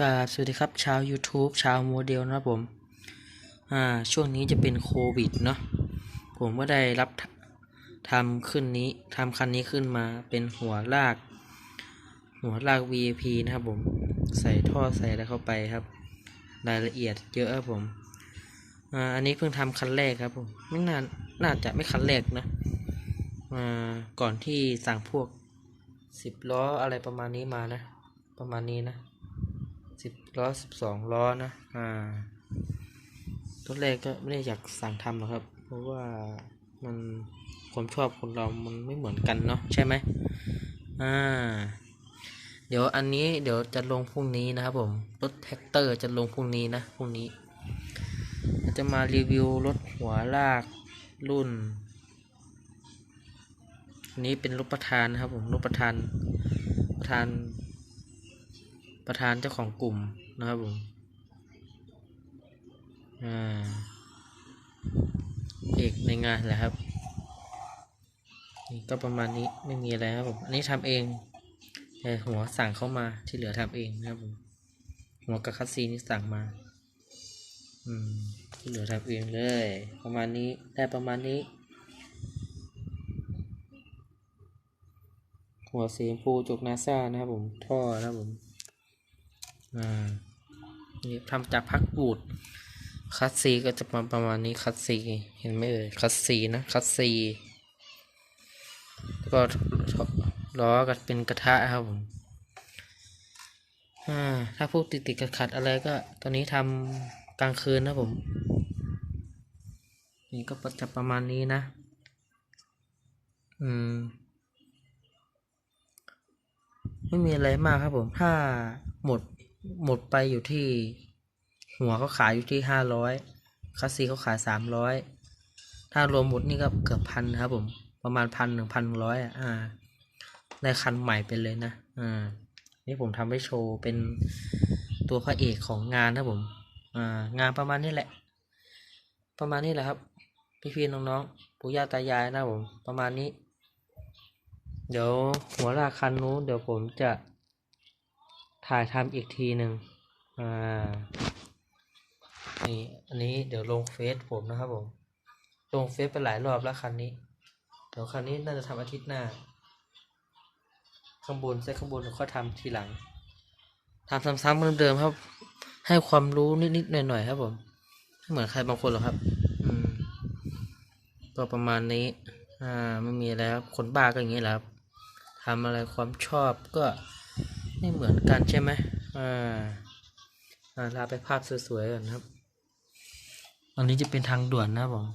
กาสวัสดีครับชาว YouTube ชาวโมเดลนะครับผม อ่า ช่วงนี้จะเป็นโควิดเนาะ ผมก็ได้รับททำขึ้นนี้ทำคันนี้ขึ้นมาเป็นหัวลาก หัวลาก VIP นะครับผม ใส่ท่อใส่อะไรเข้าไปครับ รายละเอียดเยอะครับผม อ่า อันนี้เพิ่งทำคันแรกครับผม ไม่น่า น่าจะไม่คันแรกนะ อ่า ก่อนที่สั่งพวกสิบล้ออะไรประมาณนี้มานะ ประมาณนี้นะ สิบล้อสิบสองล้อนะ อ่าตัวแรกก็ไม่ได้อยากสั่งทำหรอกครับ เพราะว่ามันความชอบคนเรามันไม่เหมือนกันเนาะใช่ไหมอ่า เดี๋ยวอันนี้เดี๋ยวจะลงพรุ่งนี้นะครับผม รถแท็กเตอร์จะลงพรุ่งนี้นะพรุ่งนี้จะมารีวิวรถหัวลากรุ่นนนี้เป็นรถประธานนะครับผมรถประธานประธาน ประธานเจ้าของกลุ่มนะครับผมอ่าเอกในงานแหละครับนี่ก็ประมาณนี้ไม่มีอะไรครับผมอันนี้ทำเองแต่หัวสั่งเข้ามาที่เหลือทำเองนะครับผมหัวกับคัสซีนี่สั่งมาอืมที่เหลือทำเองเลย ประมาณนี้ได้ประมาณนี้ หัวสีชมพูจุกนาซานะครับผมท่อนะครับผม นี่ทำจากพักบูดคัสซีก็จะประประมาณนี้คัสซีเห็นไหมเอ่ยคัสซีนะคัสซีแล้วก็ล้อก็เป็นกระทะครับผมถ้าพวกติดติดขัดอะไรก็ตอนนี้ทำกลางคืนนะผม นี่ก็จะประมาณนี้นะ อืม ไม่มีอะไรมากครับผม ถ้าหมด หมดไปอยู่ที่ หัวเขาขายอยู่ที่ห้าร้อยคัสซีเขาขายสามร้อยถ้ารวมหมดนี่ก็เกือบพันครับ ผม ประมาณพันหนึ่งพันร้อยอะอ่าได้คันใหม่ไปเลยนะอ่านี่ผมทำไว้โชว์เป็นตัวพระเอกของงานนะผมอ่างานประมาณนี้แหละ ประมาณนี้แหละครับ พี่ๆน้องๆปู่ย่าตายายนะผม ประมาณนี้ เดี๋ยวหัวลากคันนู้นเดี๋ยวผมจะ ถ่ายทำอีกทีหนึ่งอ่านี่อันนี้เดี๋ยวลงเฟซผมนะครับผม ลงเฟซไปหลายรอบแล้วคันนี้ เดี๋ยวคันนี้น่าจะทำอาทิตย์หน้า ข้างบนเซตข้างบนค่อยทำทีหลังทำซ้ำๆเดิมๆครับ ให้ความรู้นิดๆหน่อยๆครับผมไม่เหมือนใครบางคนหรอกครับ อืมก็ประมาณนี้ อ่าไม่มีอะไรครับคนบ้าก็อย่างนี้แหละครับทำอะไรความชอบก็ ไม่เหมือนกันใช่ไหมอ่าลาไปภาพสวยๆก่อนครับอันนี้จะเป็นทางด่วนนะผม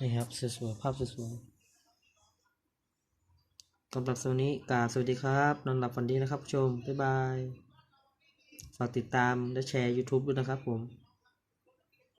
นี่ครับสวยๆภาพสวยๆสำหรับสวัสดีกาสวัสดีครับนอนหลับฝันดีนะครับผู้ชม บ๊ายบาย ฝากติดตามและแชร์ YouTube ด้วยนะครับผม